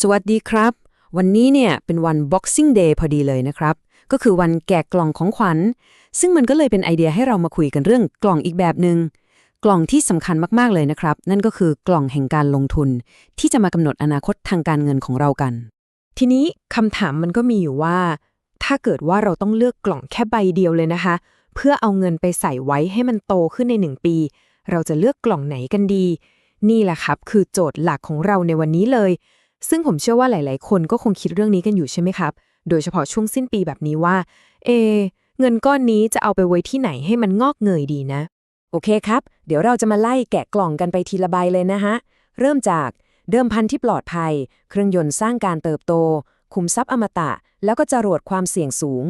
สวัสดีครับ วันนี้เนี่ยเป็นวัน Boxing Day พอดีเลยนะครับ ก็คือวันแกะกล่องของขวัญ ซึ่งมันก็เลยเป็นไอเดียให้เรามาคุยกันเรื่องกล่องอีกแบบหนึง่งกล่องที่สำคัญมาก ๆ เลยนะครับ นั่นก็คือกล่องแห่งการลงทุน ที่จะมากำหนดอนาคตทางการเงินของเรากัน ทีนี้คำถามมันก็มีอยู่ว่า ถ้าเกิดว่าเราต้องเลือกกล่องแค่ใบเดียวเลยนะคะ เพื่อเอาเงินไปใส่ไว้ให้มันโตขึ้นในหนึ่งปี เราจะเลือกกล่องไหนกันดี นี่แหละครับ คือโจทย์หลักของเราในวันนี้เลย ซึ่งผมเชื่อว่าหลาย ๆ คนก็คงคิดเรื่องนี้กันอยู่ใช่ไหมครับ โดยเฉพาะช่วงสิ้นปีแบบนี้ว่า เอ เงินก้อนนี้จะเอาไปไว้ที่ไหนให้มันงอกเงยดีนะ โอเคครับ เดี๋ยวเราจะมาไล่แกะกล่องกันไปทีละใบเลยนะฮะ เริ่มจากเดิมพันที่ปลอดภัย เครื่องยนต์สร้างการเติบโต คุมทรัพย์อมตะ แล้วก็จรวดความเสี่ยงสูง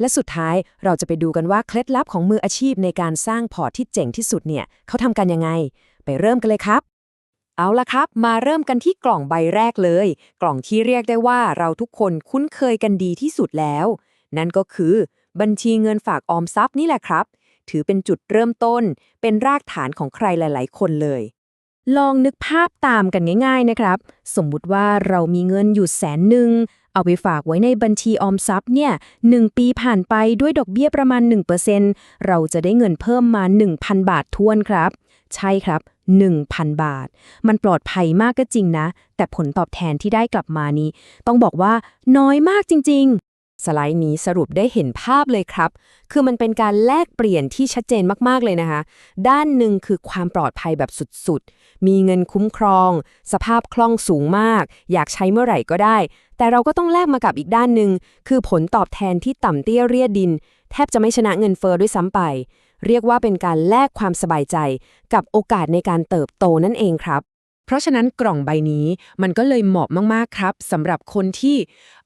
และสุดท้ายเราจะไปดูกันว่าเคล็ดลับของมืออาชีพในการสร้างพอร์ตที่เจ๋งที่สุดเนี่ยเขาทำกันยังไง ไปเริ่มกันเลยครับ เอาละครับ มาเริ่มกันที่กล่องใบแรกเลย กล่องที่เรียกได้ว่าเราทุกคนคุ้นเคยกันดีที่สุดแล้ว นั่นก็คือ บัญชีเงินฝากออมทรัพย์นี่แหละครับ ถือเป็นจุดเริ่มต้น เป็นรากฐานของใครหลาย ๆ คนเลย ลองนึกภาพตามกันง่าย ๆ นะครับ สมมุติว่าเรามีเงินอยู่แสนหนึ่งเอาไปฝากไว้ในบัญชีออมทรัพย์เนี่ยหนึ่งปีผ่านไปด้วยดอกเบี้ยประมาณ 1%เราจะได้เงินเพิ่มมา 1,000 บาททวนครับ ใช่ครับ 1,000 บาท มันปลอดภัยมากก็จริงนะ แต่ผลตอบแทนที่ได้กลับมานี้ ต้องบอกว่าน้อยมากจริง ๆ สไลด์นี้สรุปได้เห็นภาพเลยครับ คือมันเป็นการแลกเปลี่ยนที่ชัดเจนมากๆเลยนะคะ ด้านหนึ่งคือความปลอดภัยแบบสุดๆ มีเงินคุ้มครอง สภาพคล่องสูงมาก อยากใช้เมื่อไหร่ก็ได้ แต่เราก็ต้องแลกมากับอีกด้านหนึ่ง คือผลตอบแทนที่ต่ำเตี้ยเรียดดิน แทบจะไม่ชนะเงินเฟอ้อด้วยซ้ำไป เรียกว่าเป็นการแลกความสบายใจ กับโอกาสในการเติบโตนั่นเองครับ เพราะฉะนั้นกล่องใบนี้มันก็เลยเหมาะมากๆครับสำหรับคนที่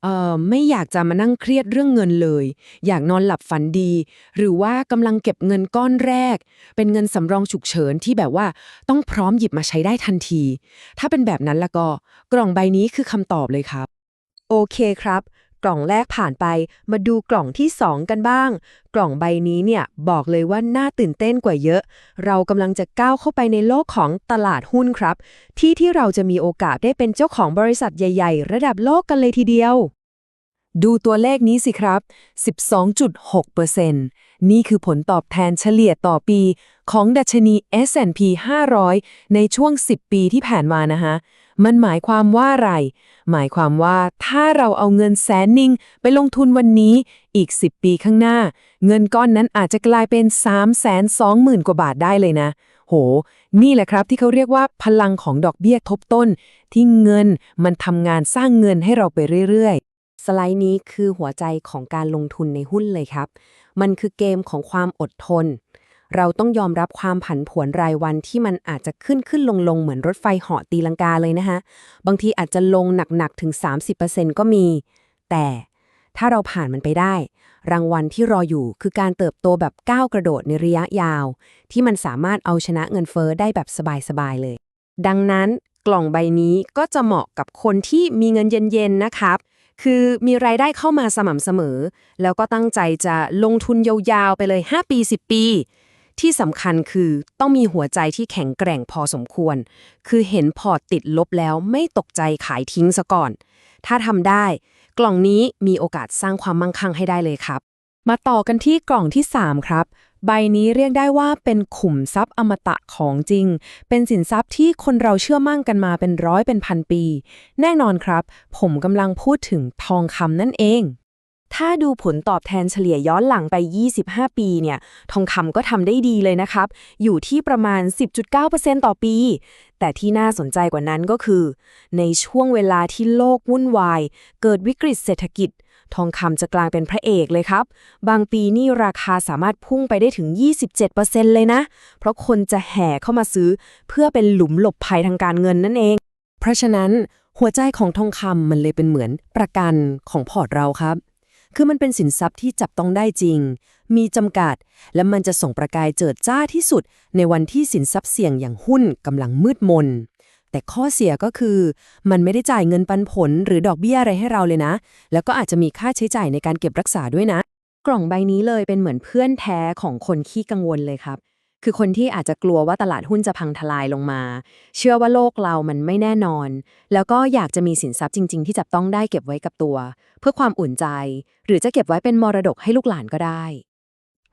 เอ่อไม่อยากจะมานั่งเครียดเรื่องเงินเลย อยากนอนหลับฝันดี หรือว่ากำลังเก็บเงินก้อนแรก เป็นเงินสำรองฉุกเฉินที่แบบว่าต้องพร้อมหยิบมาใช้ได้ทันที ถ้าเป็นแบบนั้นล้วก็ กล่องใบนี้คือคำตอบเลยครับ โอเคครับ กล่องแรกผ่านไป มาดูกล่องที่ 2 กันบ้าง กล่องใบนี้เนี่ยบอกเลยว่าน่าตื่นเต้นกว่าเยอะ เรากำลังจะก้าวเข้าไปในโลกของตลาดหุ้นครับ ที่ที่เราจะมีโอกาสได้เป็นเจ้าของบริษัทใหญ่ ๆ ระดับโลกกันเลยทีเดียว ดูตัวเลขนี้สิครับ 12.6%นี่คือผลตอบแทนเฉลี่ยต่อปี ของดัชนี S&P 500 ในช่วง 10 ปีที่ผ่านมานะฮะ มันหมายความว่าอะไร หมายความว่าถ้าเราเอาเงินแสนหนึ่งไปลงทุนวันนี้อีก 10 ปีข้างหน้า เงินก้อนนั้นอาจจะกลายเป็น 3 2 0 0 0 0 กว่าบาทได้เลยนะ โห นี่แหละครับที่เขาเรียกว่าพลังของดอกเบี้ยทบต้น ที่เงินมันทำงานสร้างเงินให้เราไปเรื่อยๆ สไลด์นี้คือหัวใจของการลงทุนในหุ้นเลยครับ มันคือเกมของความอดทน เราต้องยอมรับความผันผวนรายวันที่มันอาจจะขึ้นขึ้นลงลงเหมือนรถไฟเหาะตีลังกาเลยนะคะ บางทีอาจจะลงหนัก ๆ ถึง 30%ก็มี แต่ถ้าเราผ่านมันไปได้ รางวัลที่รออยู่คือการเติบโตแบบก้าวกระโดดในระยะยาว ที่มันสามารถเอาชนะเงินเฟอ้อได้แบบสบาย ๆ เลย ดังนั้นกล่องใบนี้ก็จะเหมาะกับคนที่มีเงินเย็น ๆ นะครับ คือมีรายได้เข้ามาสม่ำเสมอ แล้วก็ตั้งใจจะลงทุนยาวๆไปเลย 5 ปี 10 ปี ที่สำคัญคือต้องมีหัวใจที่แข็งแกร่งพอสมควร คือเห็นพอร์ตติดลบแล้วไม่ตกใจขายทิ้งซะก่อน ถ้าทำได้ กล่องนี้มีโอกาสสร้างความมั่งคั่งให้ได้เลยครับ มาต่อกันที่กล่องที่ 3 ครับ ใบนี้เรียกได้ว่าเป็นขุมทรัพย์อมตะของจริง เป็นสินทรัพย์ที่คนเราเชื่อมั่นกันมาเป็นร้อยเป็นพันปี แน่นอนครับ ผมกำลังพูดถึงทองคำนั่นเอง ถ้าดูผลตอบแทนเฉลี่ยย้อนหลังไป 25 ปีเนี่ย ทองคำก็ทำได้ดีเลยนะครับ อยู่ที่ประมาณ 10.9%ต่อปี แต่ที่น่าสนใจกว่านั้นก็คือ ในช่วงเวลาที่โลกวุ่นวาย เกิดวิกฤตเศรษฐกิจ ทองคำจะกลายเป็นพระเอกเลยครับ บางปีนี่ราคาสามารถพุ่งไปได้ถึง 27%เลยนะ เพราะคนจะแห่เข้ามาซื้อ เพื่อเป็นหลุมหลบภัยทางการเงินนั่นเอง เพราะฉะนั้นหัวใจของทองคำมันเลยเป็นเหมือนประกันของพอร์ตเราครับ คือมันเป็นสินทรัพย์ที่จับต้องได้จริง มีจำกัด และมันจะส่งประกายเจิดจ้าที่สุด ในวันที่สินทรัพย์เสี่ยงอย่างหุ้นกำลังมืดมน แต่ข้อเสียก็คือ มันไม่ได้จ่ายเงินปันผลหรือดอกเบี้ยอะไรให้เราเลยนะ แล้วก็อาจจะมีค่าใช้จ่ายในการเก็บรักษาด้วยนะ กล่องใบนี้เลยเป็นเหมือนเพื่อนแท้ของคนขี้กังวลเลยครับ คือคนที่อาจจะกลัวว่าตลาดหุ้นจะพังทลายลงมา เชื่อว่าโลกเรามันไม่แน่นอน แล้วก็อยากจะมีสินทรัพย์จริง ๆ ที่จับต้องได้เก็บไว้กับตัว เพื่อความอุ่นใจ หรือจะเก็บไว้เป็นมรดกให้ลูกหลานก็ได้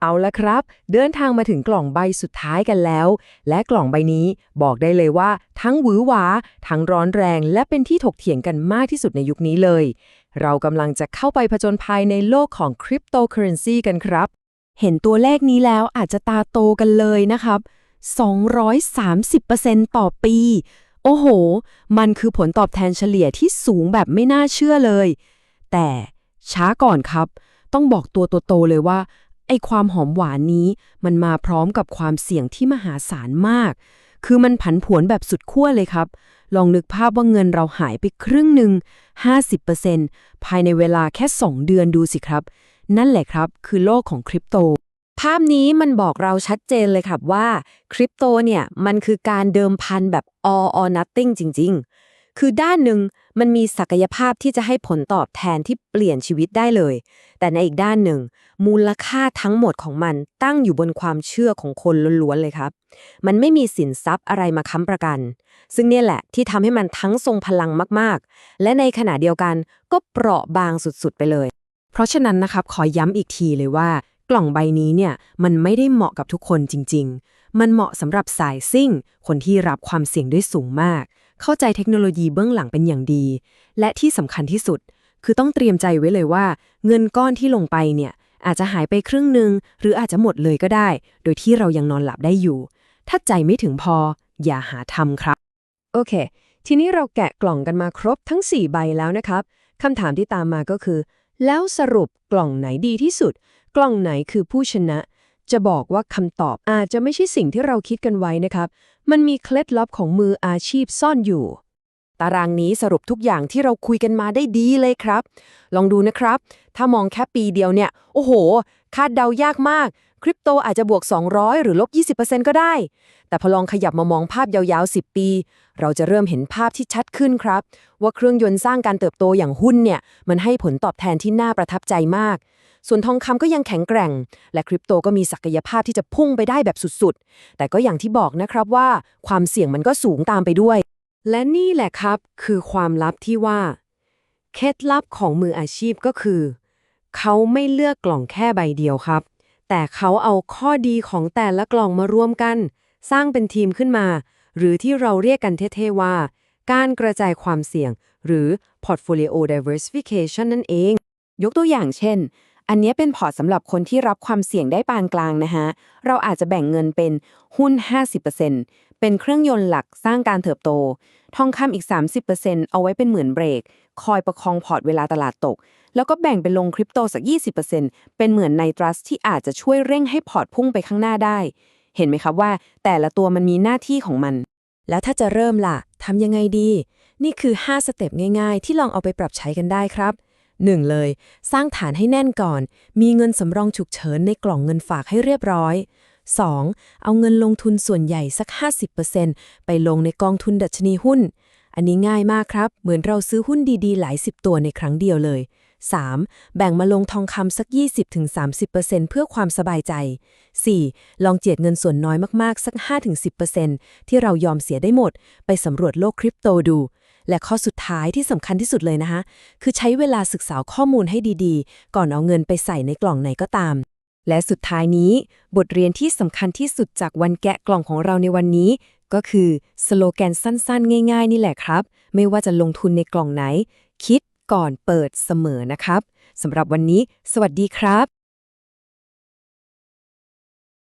เอาละครับ เดินทางมาถึงกล่องใบสุดท้ายกันแล้ว และกล่องใบนี้บอกได้เลยว่า ทั้งหวือหวา ทั้งร้อนแรง และเป็นที่ถกเถียงกันมากที่สุดในยุคนี้เลย เรากำลังจะเข้าไปผจญภัยในโลกของคริปโตเคอเรนซีกันครับ เห็นตัวเลขนี้แล้วอาจจะตาโตกันเลยนะครับ 230%ต่อปี โอ้โห มันคือผลตอบแทนเฉลี่ยที่สูงแบบไม่น่าเชื่อเลย แต่ช้าก่อนครับ ต้องบอกตัวโตๆเลยว่า ไอความหอมหวานนี้มันมาพร้อมกับความเสี่ยงที่มหาศาลมาก คือมันผันผวนแบบสุดขั้วเลยครับ ลองนึกภาพว่าเงินเราหายไปครึ่งหนึ่ง50%ภายในเวลาแค่ 2 เดือนดูสิครับ นั่นแหละครับ คือโลกของคริปโต ภาพนี้มันบอกเราชัดเจนเลยครับว่าคริปโตเนี่ยมันคือการเดิมพันแบบ all or nothing จริง ๆ คือด้านหนึ่งมันมีศักยภาพที่จะให้ผลตอบแทนที่เปลี่ยนชีวิตได้เลย แต่ในอีกด้านหนึ่ง มูลค่าทั้งหมดของมันตั้งอยู่บนความเชื่อของคนล้วนๆเลยครับ มันไม่มีสินทรัพย์อะไรมาค้ำประกัน ซึ่งเนี่ยแหละที่ทำให้มันทั้งทรงพลังมากๆ และในขณะเดียวกันก็เปราะบางสุดๆไปเลย เพราะฉะนั้นนะครับขอย้ำอีกทีเลยว่า กล่องใบนี้เนี่ยมันไม่ได้เหมาะกับทุกคนจริง ๆ มันเหมาะสำหรับสายซิ่ง คนที่รับความเสี่ยงได้สูงมาก เข้าใจเทคโนโลยีเบื้องหลังเป็นอย่างดี และที่สำคัญที่สุด คือต้องเตรียมใจไว้เลยว่า เงินก้อนที่ลงไปเนี่ยอาจจะหายไปครึ่งหนึ่งหรืออาจจะหมดเลยก็ได้ โดยที่เรายังนอนหลับได้อยู่ ถ้าใจไม่ถึงพอ อย่าหาทำครับ โอเค ทีนี้เราแกะกล่องกันมาครบทั้ง 4 ใบแล้วนะครับคำถามที่ตามมาก็คือ แล้วสรุปกล่องไหนดีที่สุด กล่องไหนคือผู้ชนะ จะบอกว่าคำตอบอาจจะไม่ใช่สิ่งที่เราคิดกันไว้นะครับ มันมีเคล็ดลับของมืออาชีพซ่อนอยู่ ตารางนี้สรุปทุกอย่างที่เราคุยกันมาได้ดีเลยครับ ลองดูนะครับ ถ้ามองแค่ปีเดียวเนี่ย โอ้โห คาดเดายากมาก คริปโตอาจจะบวก 200 หรือลบ 20%ก็ได้ แต่พอลองขยับมามองภาพยาวๆ 10 ปี เราจะเริ่มเห็นภาพที่ชัดขึ้นครับ ว่าเครื่องยนต์สร้างการเติบโตอย่างหุ้นเนี่ย มันให้ผลตอบแทนที่น่าประทับใจมาก ส่วนทองคำก็ยังแข็งแกร่ง และคริปโตก็มีศักยภาพที่จะพุ่งไปได้แบบสุดๆ แต่ก็อย่างที่บอกนะครับว่า ความเสี่ยงมันก็สูงตามไปด้วย และนี่แหละครับ คือความลับที่ว่า เคล็ดลับของมืออาชีพก็คือ เขาไม่เลือกกล่องแค่ใบเดียวครับ แต่เขาเอาข้อดีของแต่ละกล่องมารวมกัน สร้างเป็นทีมขึ้นมา หรือที่เราเรียกกันเท่ๆว่า การกระจายความเสี่ยง หรือ portfolio diversification นั่นเอง ยกตัวอย่างเช่น อันนี้เป็นพอร์ตสำหรับคนที่รับความเสี่ยงได้ปานกลางนะฮะ เราอาจจะแบ่งเงินเป็นหุ้น 50% เป็นเครื่องยนต์หลักสร้างการเติบโต ทองคำอีก 30%เอาไว้เป็นเหมือนเบรก คอยประคองพอร์ตเวลาตลาดตก แล้วก็แบ่งเป็นลงคริปโตสัก 20%เป็นเหมือนในทรัสที่อาจจะช่วยเร่งให้พอร์ตพุ่งไปข้างหน้าได้ เห็นไหมครับว่า แต่ละตัวมันมีหน้าที่ของมัน แล้วถ้าจะเริ่มล่ะทำยังไงดี นี่คือ 5 สเต็ปง่าย ๆ ที่ลองเอาไปปรับใช้กันได้ครับ 1. เลย สร้างฐานให้แน่นก่อน มีเงินสำรองฉุกเฉินในกล่องเงินฝากให้เรียบร้อย 2. เอาเงินลงทุนส่วนใหญ่สัก 50%ไปลงในกองทุนดัชนีหุ้น อันนี้ง่ายมากครับ เหมือนเราซื้อหุ้นดีๆ หลายสิบตัวในครั้งเดียวเลย 3. แบ่งมาลงทองคำสัก 20-30%เพื่อความสบายใจ 4. ลองเจียดเงินส่วนน้อยมากๆ สัก 5-10%ที่เรายอมเสียได้หมด ไปสำรวจโลกคริปโตดู และข้อสุดท้ายที่สำคัญที่สุดเลยนะคะ คือใช้เวลาศึกษาข้อมูลให้ดีๆ ก่อนเอาเงินไปใส่ในกล่องไหนก็ตาม และสุดท้ายนี้ บทเรียนที่สำคัญที่สุดจากวันแกะกล่องของเราในวันนี้ ก็คือสโลแกนสั้นๆ ง่าย ๆ นี่แหละครับ ไม่ว่าจะลงทุนในกล่องไหน คิดก่อนเปิดเสมอนะครับสำหรับวันนี้ สวัสดีครับ